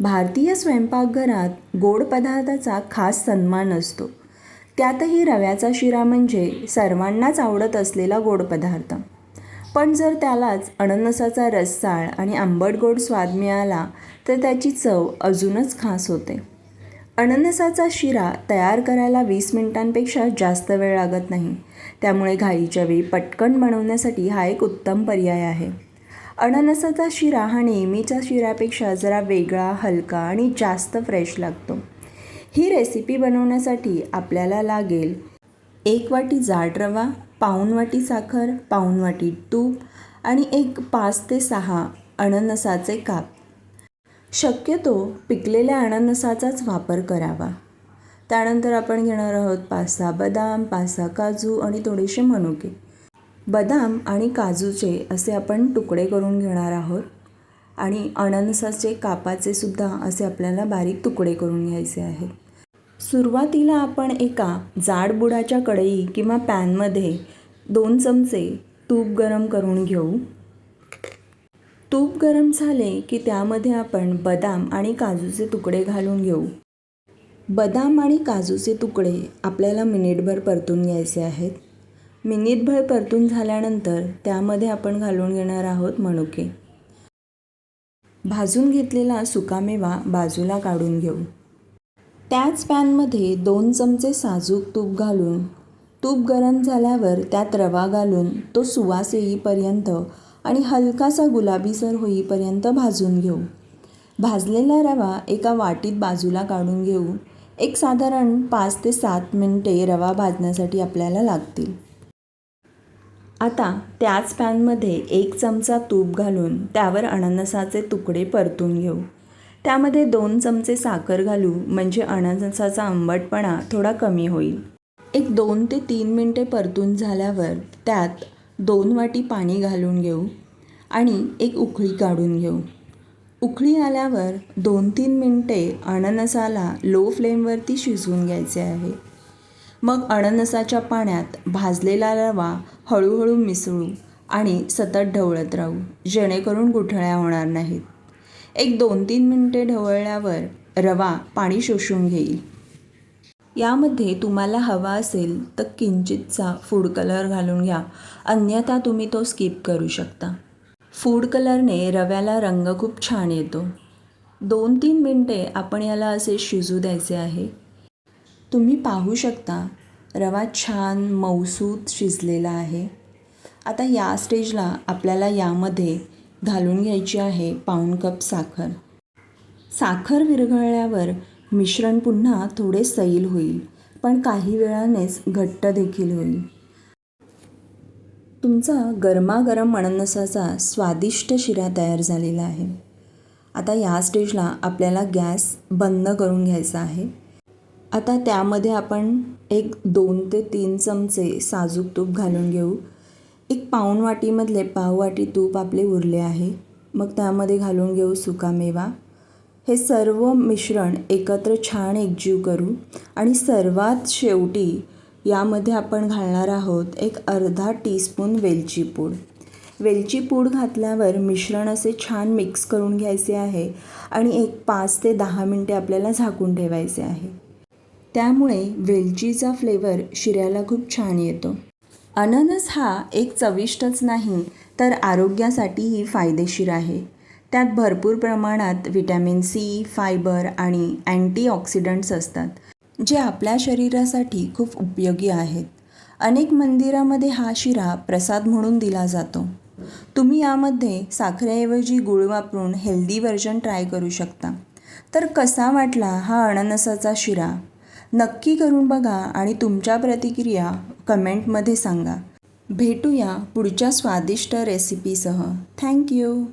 भारतीय स्वयंपाकघरात गोड पदार्थाचा खास सन्मान असतो. त्यातही रव्याचा शिरा म्हणजे सर्वांनाच आवडत असलेला गोड पदार्थ. पण जर त्यालाच अननसाचा रस्साळ आणि आंबट गोड स्वाद मिळाला तर त्याची चव अजूनच खास होते. अननसाचा शिरा तयार करायला वीस मिनिटांपेक्षा जास्त वेळ लागत नाही. त्यामुळे घाईच्या वेळी पटकन बनवण्यासाठी हा एक उत्तम पर्याय आहे. अननसाचा शिरा हा नेहमीच्या शिऱ्यापेक्षा जरा वेगळा हलका आणि जास्त फ्रेश लागतो. ही रेसिपी बनवण्यासाठी आपल्याला लागेल एक वाटी जाड रवा पाऊण वाटी साखर पाऊण वाटी तूप आणि एक पाच ते सहा अननसाचे काप. शक्यतो पिकलेल्या अननसाचाच वापर करावा. त्यानंतर आपण घेणार आहोत पाच सहा बदाम पाच सहा काजू आणि थोडेसे मनुके. बदाम आणि काजूचे असे आपण तुकडे करून घेणार आहोत. आणि अननसाचे कापाचे सुद्धा असे आपल्याला बारीक तुकडे करून घ्यायचे आहेत. सुरुवातीला आपण एका जाड बुडाच्या कढई किंवा पॅनमध्ये दोन चमचे तूप गरम करून घेऊ. तूप गरम झाले की त्यामध्ये आपण बदाम आणि काजूचे तुकडे घालून घेऊ. बदाम आणि काजूचे तुकडे आपल्याला मिनिटभर परतून घ्यायचे आहेत. मिनिटभर परतून झाल्यानंतर त्यामध्ये आपण घालून घेणार आहोत मनुके. भाजून घेतलेला सुकामेवा बाजूला काढून घेऊ. त्याच पॅनमध्ये दोन चमचे साजूक तूप घालून तूप गरम झाल्यावर त्यात रवा घालून तो सुवास येईपर्यंत आणि हलकासा गुलाबीसर होईपर्यंत भाजून घेऊ. भाजलेला रवा एका वाटीत बाजूला काढून घेऊ. एक साधारण पाच ते सात मिनटे रवा भाजण्यासाठी आपल्याला लागतील. आता त्याच पॅनमध्ये एक चमचा तूप घालून त्यावर अननसाचे तुकडे परतून घेऊ. त्यामध्ये दोन चमचे साखर घालू म्हणजे अननसाचा आंबटपणा थोडा कमी होईल. एक दोन ते तीन मिनटे परतून झाल्यावर त्यात दोन वाटी पाणी घालून घेऊ आणि एक उकळी काढून घेऊ. उकळी आल्यावर दोन तीन मिनटे अननसाला लो फ्लेमवरती शिजवून घ्यायचे आहे. मग अननसाच्या पाण्यात भाजलेला रवा हळूहळू मिसळू आणि सतत ढवळत राहू जेणेकरून गुठळ्या होणार नाहीत. एक दोन तीन मिनटे ढवळल्यावर रवा पाणी शोषून घेईल. यामध्ये तुम्हाला हवा असेल तर किंचितचा फूड कलर घालून घ्या अन्यथा तुम्ही तो स्किप करू शकता. फूड कलरने रव्याला रंग खूप छान येतो. दोन तीन मिनटे आपण याला असे शिजू द्यायचे आहे. तुम्ही पाहू शकता रवा छान मऊसूत शिजलेला आहे. आता या स्टेजला आपल्याला यामध्ये घालून घ्यायची आहे पाऊण कप साखर. साखर विरघळल्यावर मिश्रण पुन्हा थोडे सैल होईल पण काही वेळानेच घट्ट देखील होईल. तुमचा गरमागरम अननसाचा स्वादिष्ट शिरा तयार झालेला आहे. आता या स्टेजला आपल्याला गॅस बंद करून घ्यायचा आहे. आता त्यामध्ये आपण एक दोन ते तीन चमचे साजूक तूप घालून घेऊ. एक पाऊण वाटीमधले पाव वाटी तूप आपले उरले आहे. मग त्यामध्ये घालून घेऊ सुकामेवा हे सर्व मिश्रण एकत्र छान एकजीव करू. आणि सर्वात शेवटी यामध्ये आपण घालणार आहोत एक अर्धा टीस्पून वेलची पूड. वेलची पूड घातल्यावर मिश्रण असे छान मिक्स करून घ्यायचे आहे. आणि एक पाच ते दहा मिनटे आपल्याला झाकून ठेवायचे आहे. त्यामुळे वेलचीचा फ्लेवर शिऱ्याला खूप छान येतो. अननस हा एक चविष्टच नाही तर आरोग्यासाठीही फायदेशीर आहे. त्यात भरपूर प्रमाणात व्हिटॅमिन सी फायबर आणि अँटीऑक्सिडंट्स असतात जे आपल्या शरीरासाठी खूप उपयोगी आहेत. अनेक मंदिरामध्ये हा शिरा प्रसाद म्हणून दिला जातो. तुम्ही यामध्ये साखरेऐवजी गूळ वापरून हेल्दी व्हर्जन ट्राय करू शकता. तर कसा वाटला हा अननसाचा शिरा? नक्की करून बघा आणि तुमच्या प्रतिक्रिया कमेंटमध्ये सांगा. भेटूया पुढच्या स्वादिष्ट रेसिपीसह थँक्यू